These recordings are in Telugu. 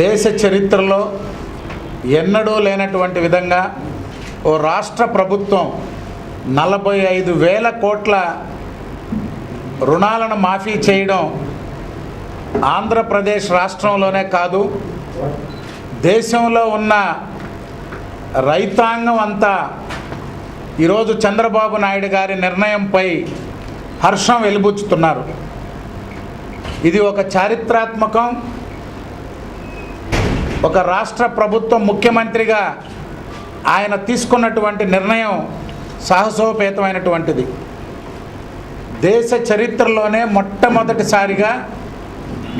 దేశ చరిత్రలో ఎన్నడూ లేనటువంటి విధంగా ఓ రాష్ట్ర ప్రభుత్వం నలభై ఐదు వేల కోట్ల రుణాలను మాఫీ చేయడం ఆంధ్రప్రదేశ్ రాష్ట్రంలోనే కాదు దేశంలో ఉన్న రైతాంగం అంతా ఈరోజు చంద్రబాబు నాయుడు గారి నిర్ణయంపై హర్షం వెలిబుచ్చుతున్నారు. ఇది ఒక చారిత్రాత్మకం ఒక రాష్ట్ర ప్రభుత్వం ముఖ్యమంత్రిగా ఆయన తీసుకున్నటువంటి నిర్ణయం సాహసోపేతమైనటువంటిది. దేశ చరిత్రలోనే మొట్టమొదటిసారిగా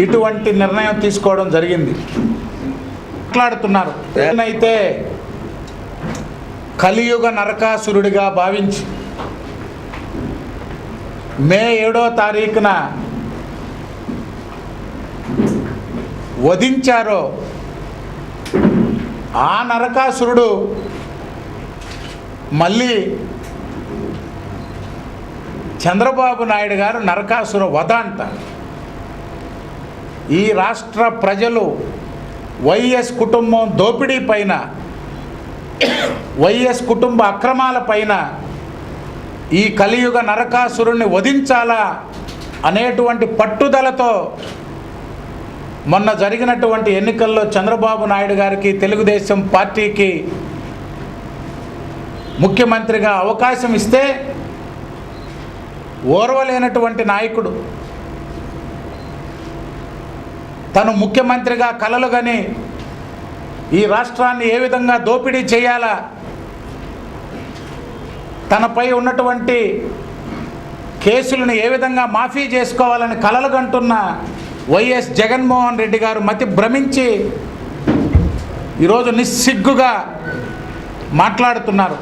ఇటువంటి నిర్ణయం తీసుకోవడం జరిగింది. మాట్లాడుతున్నారు. ఏనైతే కలియుగ నరకాసురుడిగా భావించి మే ఏడో తారీఖున వధించారో ఆ నరకాసురుడు మళ్ళీ చంద్రబాబు నాయుడు గారు నరకాసుర వధ అంట ఈ రాష్ట్ర ప్రజలు వైఎస్ కుటుంబం దోపిడీ పైన వైఎస్ కుటుంబ అక్రమాల పైన ఈ కలియుగ నరకాసురుణ్ణి వధించాలా అనేటువంటి పట్టుదలతో మొన్న జరిగినటువంటి ఎన్నికల్లో చంద్రబాబు నాయుడు గారికి తెలుగుదేశం పార్టీకి ముఖ్యమంత్రిగా అవకాశం ఇస్తే ఓర్వలేనటువంటి నాయకుడు. తను ముఖ్యమంత్రిగా కలలుగని ఈ రాష్ట్రాన్ని ఏ విధంగా దోపిడీ చేయాలా? తనపై ఉన్నటువంటి కేసులను ఏ విధంగా మాఫీ చేసుకోవాలని కలలుగంటున్నా వైఎస్ జగన్మోహన్ రెడ్డి గారు మతి భ్రమించి ఈరోజు నిస్సిగ్గుగా మాట్లాడుతున్నారు.